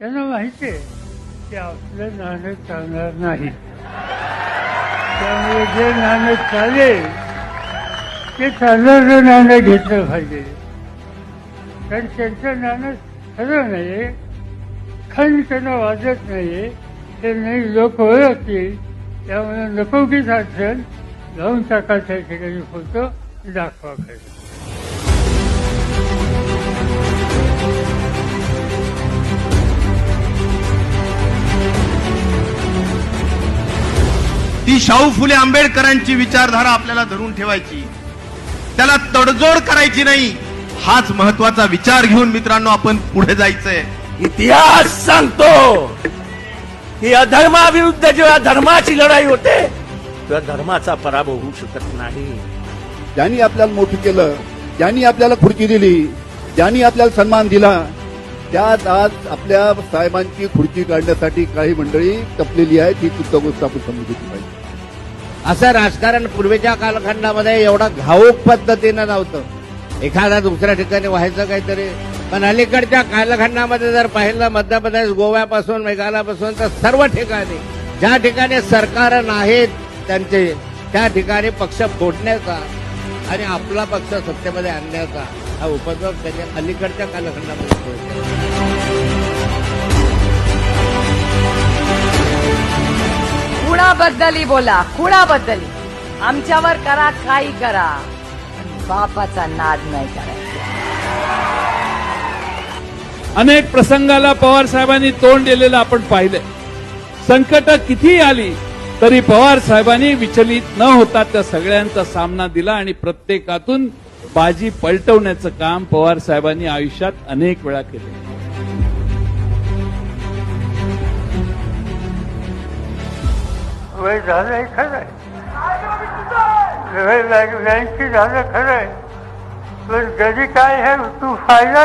त्यांना माहिती आहे की आपलं नाणं चालणार नाही. त्यामुळे जे नाणं चालेल ते चालणारं नाणं घेतलं पाहिजे. कारण त्यांचं नाणं खरं नाही खंड त्यांना वाजत नाही ते नाही लोक ओळखतील त्यामुळे नको की अडचण जाऊन टाकायचं ठिकाणी फोटो दाखवा पाहिजे ती शाहू फुले आंबेडकरांची विचारधारा आपल्याला धरून ठेवायची. त्याला तडजोड करायची नाही. हाच महत्त्वाचा विचार घेऊन मित्रांनो आपण पुढे जायचंय. इतिहास सांगतो की अधर्माविरुद्ध जेव्हा धर्माची लढाई होते तेव्हा धर्माचा पराभव होऊ शकत नाही. ज्यांनी आपल्याला मोठं केलं ज्यांनी आपल्याला खुर्ची दिली ज्यांनी आपल्याला सन्मान दिला त्यात आज आपल्या साहेबांची खुर्ची काढण्यासाठी काही मंडळी टपलेली आहे ती सुद्धा गोष्ट आपण समजून घेतली पाहिजे असं राजकारण पूर्वीच्या कालखंडामध्ये एवढा घाऊक पद्धतीनं नव्हतं. एखादा दुसऱ्या ठिकाणी व्हायचं काहीतरी. पण अलीकडच्या कालखंडामध्ये जर पाहिलं मध्य प्रदेश गोव्यापासून मेघालयापासून तर सर्व ठिकाणी ज्या ठिकाणी सरकार नाहीत त्यांचे त्या ठिकाणी पक्ष फोडण्याचा आणि आपला पक्ष सत्तेमध्ये आणण्याचा हा उपक्रम त्यांनी अलीकडच्या कालखंडामध्ये. कुणाबद्दलही बोला कुणाबद्दलही. आमच्यावर करा काही करा. बापाचा नाद नाही करायचा. अनेक प्रसंगाला पवार साहेबांनी तोंड दिलेलं आपण पाहिलंय. संकट किती आली तरी पवार साहेबांनी विचलित न होता त्या सगळ्यांचा सामना दिला आणि प्रत्येकातून बाजी पलटवण्याचं काम पवार साहेबांनी आयुष्यात अनेक वेळा केले. वय झालंय खरं आहे वय झालं खरं आहे पण कधी काय हे तू फायदा